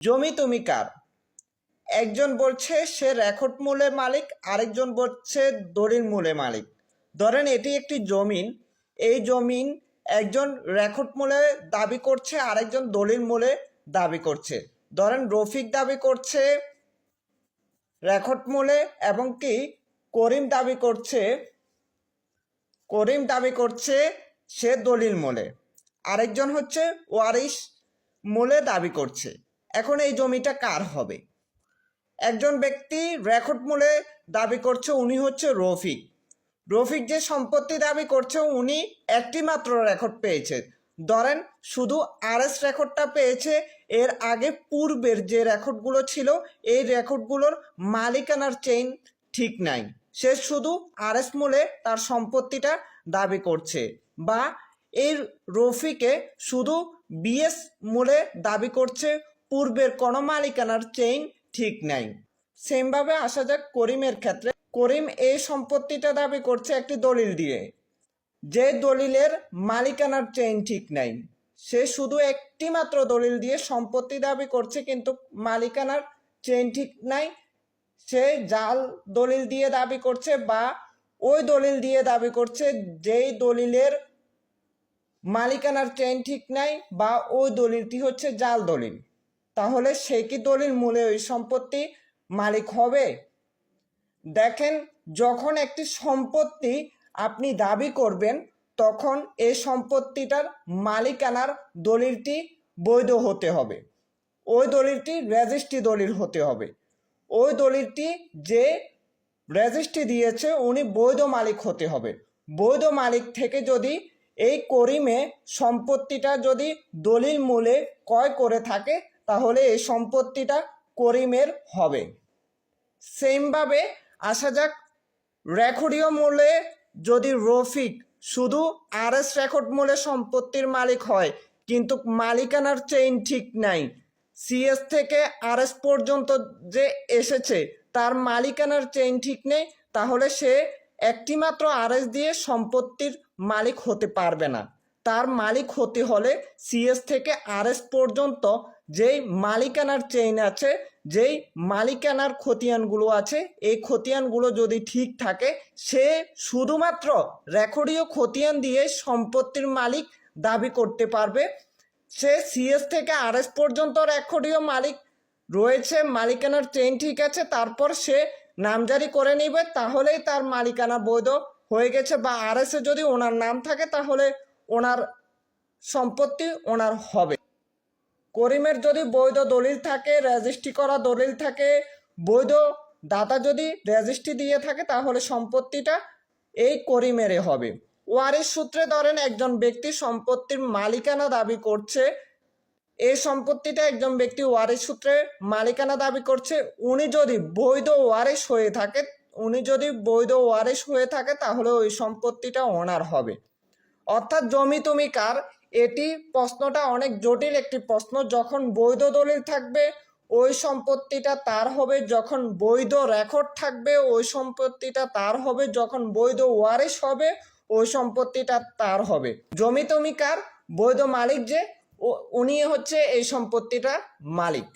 জমি তুমি কার? একজন বলছে সে রেকর্ড মূলে মালিক, আরেকজন বলছে দলিল মূলে মালিক। ধরেন এটি একটি জমিন, এই জমিন একজন রেকর্ড মূলে দাবি করছে, আরেকজন দলিল মূলে দাবি করছে। ধরেন রফিক দাবি করছে রেকর্ড মূলে এবং কি করিম দাবি করছে, করিম দাবি করছে সে দলিল মূলে। আরেকজন হচ্ছে ওয়ারিশ মূলে দাবি করছে। এখন এই জমিটা কার হবে? একজন ব্যক্তি রেকর্ড মূলে দাবি করছে উনি হচ্ছে রফিক। রফিক যে সম্পত্তি দাবি করছে উনি একটি মাত্র রেকর্ড পেয়েছে। ধরেন, শুধু আরএস রেকর্ডটা পেয়েছে, এর আগে পূর্বের যে রেকর্ডগুলো ছিল, এই রেকর্ডগুলোর মালিকানার চেইন ঠিক নাই। সে শুধু আরএস মূলে তার সম্পত্তিটা দাবি করছে বা এই রফিকে শুধু বিএস মূলে দাবি করছে পূর্বের কোনো মালিকানার চেইন ঠিক নাই। সেমভাবে আসা যাক করিমের ক্ষেত্রে। করিম এই সম্পত্তিটা দাবি করছে একটি দলিল দিয়ে, যে দলিলের মালিকানার চেইন ঠিক নাই। সে শুধু একটি মাত্র দলিল দিয়ে সম্পত্তি দাবি করছে, কিন্তু মালিকানার চেইন ঠিক নাই। সে জাল দলিল দিয়ে দাবি করছে বা ওই দলিল দিয়ে দাবি করছে যেই দলিলের মালিকানার চেইন ঠিক নাই বা ওই দলিলটি হচ্ছে জাল দলিল। তাহলে সে কি দলিল মূলে ওই সম্পত্তি মালিক হবে? দেখেন, যখন একটি সম্পত্তি আপনি দাবি করবেন, তখন এই সম্পত্তিটার মালিকানার দলিলটি বৈধ হতে হবে। ওই দলিলটি রেজিস্ট্রি দলিল হতে হবে। ওই দলিলটি যে রেজিস্ট্রি দিয়েছে, উনি বৈধ মালিক হতে হবে। বৈধ মালিক থেকে যদি এই করিমে সম্পত্তিটা যদি দলিল মূলে ক্রয় করে থাকে তাহলে এই সম্পত্তিটা করিমের হবে। সেমভাবে আসা যাক, রেকর্ডীয় মূলে যদি রফিক শুধু আরএস রেকর্ড মূলে সম্পত্তির মালিক হয়, কিন্তু মালিকানার চেইন ঠিক নাই, সিএস থেকে আরএস পর্যন্ত যে এসেছে, তার মালিকানার চেইন ঠিক নেই, তাহলে সে একটি মাত্র আরএস দিয়ে সম্পত্তির মালিক হতে পারবে না। তার মালিক হতে হলে সিএস থেকে আরএস পর্যন্ত যেই মালিকানার চেইন আছে, যেই মালিকানার খতিয়ানগুলো আছে, এই খতিয়ানগুলো যদি ঠিক থাকে, সে শুধুমাত্র রেকর্ডীয় খতিয়ান দিয়ে সম্পত্তির মালিক দাবি করতে পারবে। সে সিএস থেকে আরএস পর্যন্ত রেকর্ডীয় মালিক রয়েছে, মালিকানার চেইন ঠিক আছে, তারপর সে নামজারি করে নিবে, তাহলেই তার মালিকানা বৈধ হয়ে গেছে বা আরএসে যদি ওনার নাম থাকে, তাহলে ওনার সম্পত্তি ওনার হবে। করিমের যদি বৈধ দলিল থাকে, রেজিস্ট্রি করা দলিল থাকে, বৈধ দাতা যদি রেজিস্ট্রি দিয়ে থাকে, তাহলে সম্পত্তিটা এই করিমেরই হবে। ওয়ারিশ সূত্রে ধরেন একজন ব্যক্তি সম্পত্তির মালিকানা দাবি করছে, এই সম্পত্তিটা একজন ব্যক্তি ওয়ারিশ সূত্রে মালিকানা দাবি করছে, উনি যদি বৈধ ওয়ারিশ হয়ে থাকে, উনি যদি বৈধ ওয়ারিশ হয়ে থাকে, তাহলে ওই সম্পত্তিটা ওনার হবে। অর্থাৎ জমি তুমি কার? এটি প্রশ্নটা অনেক জটিল একটি প্রশ্ন। যখন বৈধ দলিল থাকবে, ওই সম্পত্তিটা তার হবে। যখন বৈধ রেকর্ড থাকবে, ওই সম্পত্তিটা তার হবে। যখন বৈধ ওয়ারিশ হবে, ওই সম্পত্তিটা তার হবে। জমি তুমি কার? বৈধ মালিক যে উনি হচ্ছে এই সম্পত্তিটা মালিক।